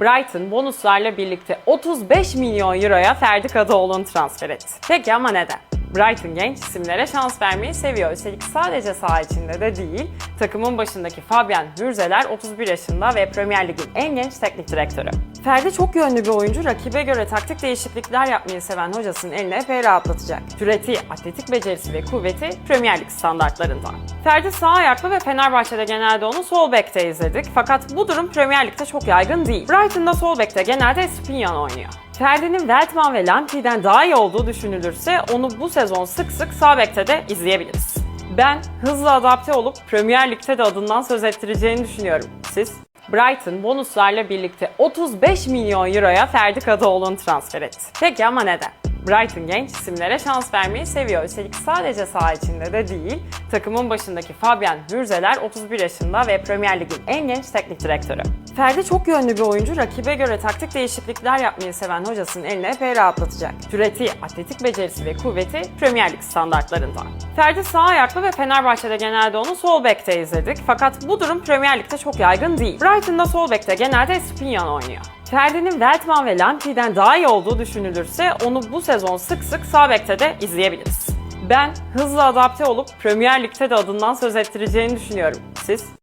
Brighton bonuslarla birlikte 35 milyon euroya Ferdi Kadıoğlu'nu transfer etti. Peki ama neden? Brighton genç isimlere şans vermeyi seviyor. Üstelik sadece saha içinde de değil, takımın başındaki Fabian Hürzeler 31 yaşında ve Premier Lig'in en genç teknik direktörü. Ferdi çok yönlü bir oyuncu, rakibe göre taktik değişiklikler yapmayı seven hocasının eline epey rahatlatacak. Cüreti, atletik becerisi ve kuvveti Premier Lig standartlarında. Ferdi sağ ayaklı ve Fenerbahçe'de genelde onu sol bekte izledik. Fakat bu durum Premier Lig'de çok yaygın değil. Brighton'da sol bekte genelde Espinyan oynuyor. Ferdi'nin Veltman ve Lamptey'den daha iyi olduğu düşünülürse onu bu sezon sık sık sağ de izleyebiliriz. Ben hızlı adapte olup Premier Lig'de de adından söz ettireceğini düşünüyorum. Siz? Brighton bonuslarla birlikte 35 milyon euroya Ferdi Kadıoğlu'nu transfer etti. Peki ama neden? Brighton genç isimlere şans vermeyi seviyor. Üstelik sadece saha içinde de değil, takımın başındaki Fabian Hürzeler 31 yaşında ve Premier Lig'in en genç teknik direktörü. Ferdi çok yönlü bir oyuncu, rakibe göre taktik değişiklikler yapmayı seven hocasının eline epey rahatlatacak. Cüreti, atletik becerisi ve kuvveti Premier Lig standartlarında. Ferdi sağ ayaklı ve Fenerbahçe'de genelde onu sol bekte izledik. Fakat bu durum Premier Lig'de çok yaygın değil. Brighton'da sol bekte genelde Espinyan oynuyor. Ferdi'nin Veltman ve Lamptey'den daha iyi olduğu düşünülürse onu bu sezon sık sık sağ bekte de izleyebiliriz. Ben hızlı adapte olup Premier Lig'de de adından söz ettireceğini düşünüyorum. Siz?